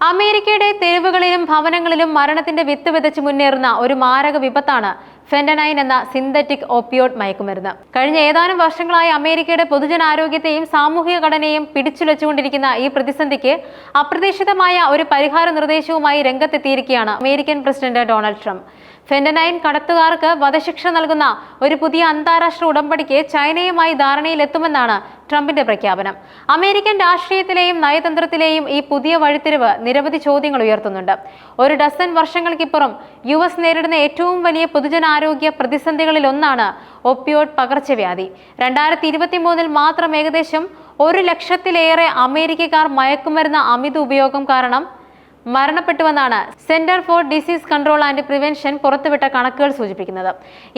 അമേരിക്കയുടെ തെരുവുകളിലും ഭവനങ്ങളിലും മരണത്തിന്റെ വിത്ത് വിതച്ച് മുന്നേറുന്ന ഒരു മാരക വിപത്താണ് ഫെൻഡനൈൻ എന്ന സിന്തറ്റിക് ഓപ്പിയോഡ് മയക്കുമരുന്ന്. കഴിഞ്ഞ ഏതാനും വർഷങ്ങളായി അമേരിക്കയുടെ പൊതുജനാരോഗ്യത്തെയും സാമൂഹിക ഘടനയെയും പിടിച്ചുലച്ചുകൊണ്ടിരിക്കുന്ന ഈ പ്രതിസന്ധിക്ക് അപ്രതീക്ഷിതമായ ഒരു പരിഹാര നിർദ്ദേശവുമായി രംഗത്തെത്തിയിരിക്കുകയാണ് American president Donald Trump. Fentanyl കടത്തുകാർക്ക് വധശിക്ഷ നൽകുന്ന ഒരു പുതിയ അന്താരാഷ്ട്ര ഉടമ്പടിക്ക് ചൈനയുമായി ധാരണയിലെത്തുമെന്നാണ് ട്രംപിന്റെ പ്രഖ്യാപനം. അമേരിക്കൻ രാഷ്ട്രീയത്തിലെയും നയതന്ത്രത്തിലെയും ഈ പുതിയ വഴിത്തിരിവ് നിരവധി ചോദ്യങ്ങൾ ഉയർത്തുന്നുണ്ട്. ഒരു ഡസൻ വർഷങ്ങൾക്കിപ്പുറം യു എസ് നേരിടുന്ന ഏറ്റവും വലിയ പൊതുജനാരോഗ്യ പ്രതിസന്ധികളിൽ ഒന്നാണ് ഒപ്പിയോഡ് പകർച്ചവ്യാധി. രണ്ടായിരത്തി ഇരുപത്തി മൂന്നിൽ മാത്രം ഏകദേശം ഒരു ലക്ഷത്തിലേറെ അമേരിക്കക്കാർ മയക്കുമരുന്ന് അമിത ഉപയോഗം കാരണം മരണപ്പെട്ടുവെന്നാണ് centre for disease control and prevention പുറത്തുവിട്ട കണക്കുകൾ സൂചിപ്പിക്കുന്നത്.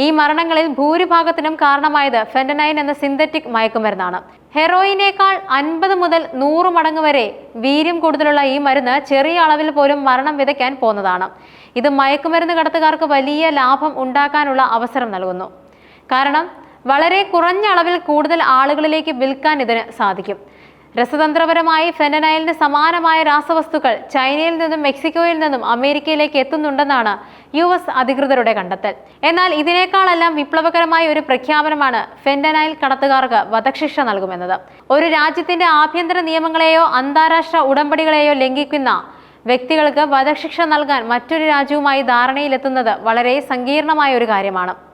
ഈ മരണങ്ങളിൽ ഭൂരിഭാഗത്തിനും കാരണമായത് ഫെന്റനൈൻ എന്ന സിന്തറ്റിക് മയക്കുമരുന്നാണ്. ഹെറോയിനേക്കാൾ അൻപത് മുതൽ നൂറ് മടങ്ങ് വരെ വീര്യം കൂടുതലുള്ള ഈ മരുന്ന് ചെറിയ അളവിൽ പോലും മരണം വിതയ്ക്കാൻ പോകുന്നതാണ് ഇത് മയക്കുമരുന്ന് കടത്തുകാർക്ക് വലിയ ലാഭം ഉണ്ടാക്കാനുള്ള അവസരം നൽകുന്നു. കാരണം വളരെ കുറഞ്ഞ അളവിൽ കൂടുതൽ ആളുകളിലേക്ക് വിൽക്കാൻ ഇതിന് സാധിക്കും. രസതന്ത്രപരമായി ഫെനനൈലിന് സമാനമായ രാസവസ്തുക്കൾ ചൈനയിൽ നിന്നും മെക്സിക്കോയിൽ നിന്നും അമേരിക്കയിലേക്ക് എത്തുന്നുണ്ടെന്നാണ് യു എസ് അധികൃതരുടെ കണ്ടെത്തൽ. എന്നാൽ ഇതിനേക്കാളെല്ലാം വിപ്ലവകരമായ ഒരു പ്രഖ്യാപനമാണ് ഫെന്റനൈൽ കടത്തുകാർക്ക് വധശിക്ഷ നൽകുമെന്നത്. ഒരു രാജ്യത്തിന്റെ ആഭ്യന്തര നിയമങ്ങളെയോ അന്താരാഷ്ട്ര ഉടമ്പടികളെയോ ലംഘിക്കുന്ന വ്യക്തികൾക്ക് വധശിക്ഷ നൽകാൻ മറ്റൊരു രാജ്യവുമായി ധാരണയിലെത്തുന്നത് വളരെ സങ്കീർണമായ ഒരു കാര്യമാണ്.